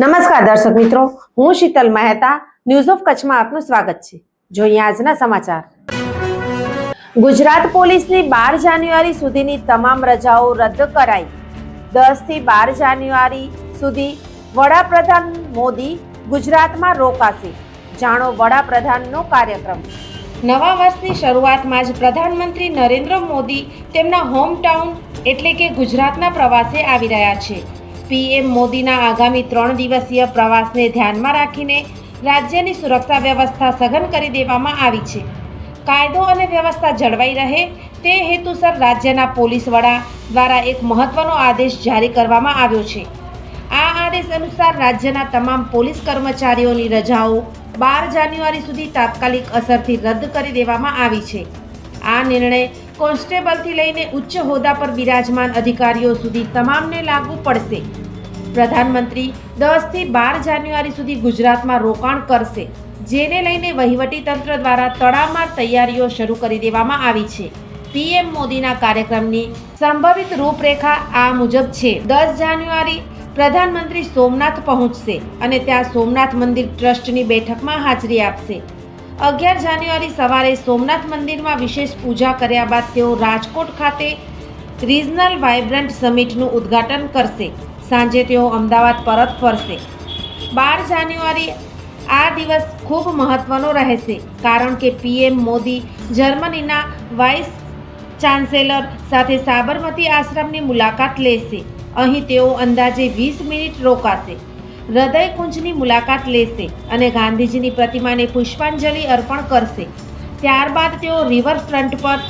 નમસ્કાર દર્શક મિત્રો, હું શીતલ મહેતા ન્યૂઝ ઓફ કચ્છમાં આપનું સ્વાગત છે. જોઈએ આજના સમાચાર. ગુજરાત પોલીસની બાર જાન્યુઆરી સુધીની તમામ રજાઓ રદ કરાઈ. દસથી બાર જાન્યુઆરી સુધી વડાપ્રધાન મોદી ગુજરાતમાં રોકાશે. જાણો વડાપ્રધાનનો કાર્યક્રમ. નવા વર્ષની શરૂઆતમાં જ પ્રધાનમંત્રી નરેન્દ્ર મોદી તેમના હોમટાઉન એટલે કે ગુજરાતના પ્રવાસે આવી રહ્યા છે. પીએમ મોદીના આગામી ત્રણ દિવસીય પ્રવાસને ધ્યાનમાં રાખીને રાજ્યની સુરક્ષા વ્યવસ્થા સઘન કરી દેવામાં આવી છે. કાયદો અને વ્યવસ્થા જળવાઈ રહે તે હેતુસર રાજ્યના પોલીસ વડા દ્વારા એક મહત્વનો આદેશ જારી કરવામાં આવ્યો છે. આ આદેશ અનુસાર રાજ્યના તમામ પોલીસ કર્મચારીઓની રજાઓ બાર જાન્યુઆરી સુધી તાત્કાલિક અસરથી રદ કરી દેવામાં આવી છે. આ નિર્ણય કોન્સ્ટેબલથી લઈને ઉચ્ચ હોદ્દા પર બિરાજમાન અધિકારીઓ સુધી તમામને લાગુ પડશે. પ્રધાનમંત્રી દસથી બાર જાન્યુઆરી સુધી ગુજરાતમાં રોકાણ કરશે, જેને લઈને વહીવટી તંત્ર દ્વારા તડામાર તૈયારીઓ શરૂ કરી દેવામાં આવી છે. પીએમ મોદીના કાર્યક્રમની સંભવિત રૂપરેખા આ મુજબ છે. દસ જાન્યુઆરી પ્રધાનમંત્રી સોમનાથ પહોંચશે અને ત્યાં સોમનાથ મંદિર ટ્રસ્ટની બેઠકમાં હાજરી આપશે. અગિયાર જાન્યુઆરી સવારે સોમનાથ મંદિરમાં વિશેષ પૂજા કર્યા બાદ તેઓ રાજકોટ ખાતે રિજનલ વાઇબ્રન્ટ સમિટનું ઉદ્ઘાટન કરશે. સાંજે તેઓ અમદાવાદ પરત ફરશે. બાર જાન્યુઆરી આ દિવસ ખૂબ મહત્વનો રહેશે, કારણ કે પીએમ મોદી જર્મનીના વાઇસ ચાન્સેલર સાથે સાબરમતી આશ્રમની મુલાકાત લેશે. અહીં તેઓ અંદાજે વીસ મિનિટ રોકાશે. હૃદયકુંજની મુલાકાત લેશે અને ગાંધીજીની પ્રતિમાને પુષ્પાંજલિ અર્પણ કરશે. ત્યારબાદ તેઓ રિવરફ્રન્ટ પર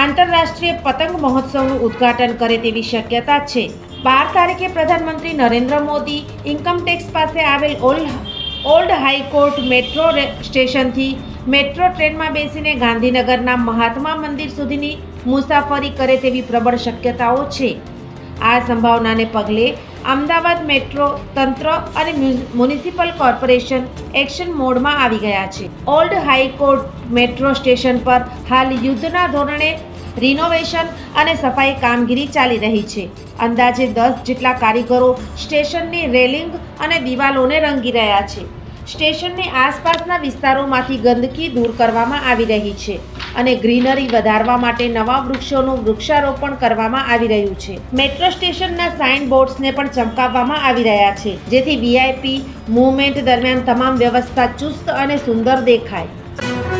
આંતરરાષ્ટ્રીય પતંગ મહોત્સવનું ઉદ્ઘાટન કરે તેવી શક્યતા છે. બાર તારીખે પ્રધાનમંત્રી નરેન્દ્ર મોદી ઇન્કમટેક્સ પાસે આવેલ old old high court metro સ્ટેશનથી મેટ્રો ટ્રેનમાં બેસીને ગાંધીનગરના મહાત્મા મંદિર સુધીની મુસાફરી કરે તેવી પ્રબળ શક્યતાઓ છે. આ સંભાવનાને પગલે અમદાવાદ મેટ્રો તંત્ર અને મ્યુનિ- મ્યુનિસિપલ કોર્પોરેશન એક્શન મોડમાં આવી ગયા છે. ઓલ્ડ હાઈકોર્ટ મેટ્રો સ્ટેશન પર હાલ યુદ્ધના ધોરણે રિનોવેશન અને સફાઈ કામગીરી ચાલી રહી છે. અંદાજે દસ જેટલા કારીગરો સ્ટેશનની રેલિંગ અને દિવાલોને રંગી રહ્યા છે. સ્ટેશનની આસપાસના વિસ્તારોમાંથી ગંદકી દૂર કરવામાં આવી રહી છે અને ગ્રીનરી વધારવા માટે નવા વૃક્ષોનું વૃક્ષારોપણ કરવામાં આવી રહ્યું છે. મેટ્રો સ્ટેશનના સાઇન બોર્ડ્સને પણ ચમકાવવામાં આવી રહ્યા છે, જેથી વીઆઈપી મૂવમેન્ટ દરમિયાન તમામ વ્યવસ્થા ચુસ્ત અને સુંદર દેખાય.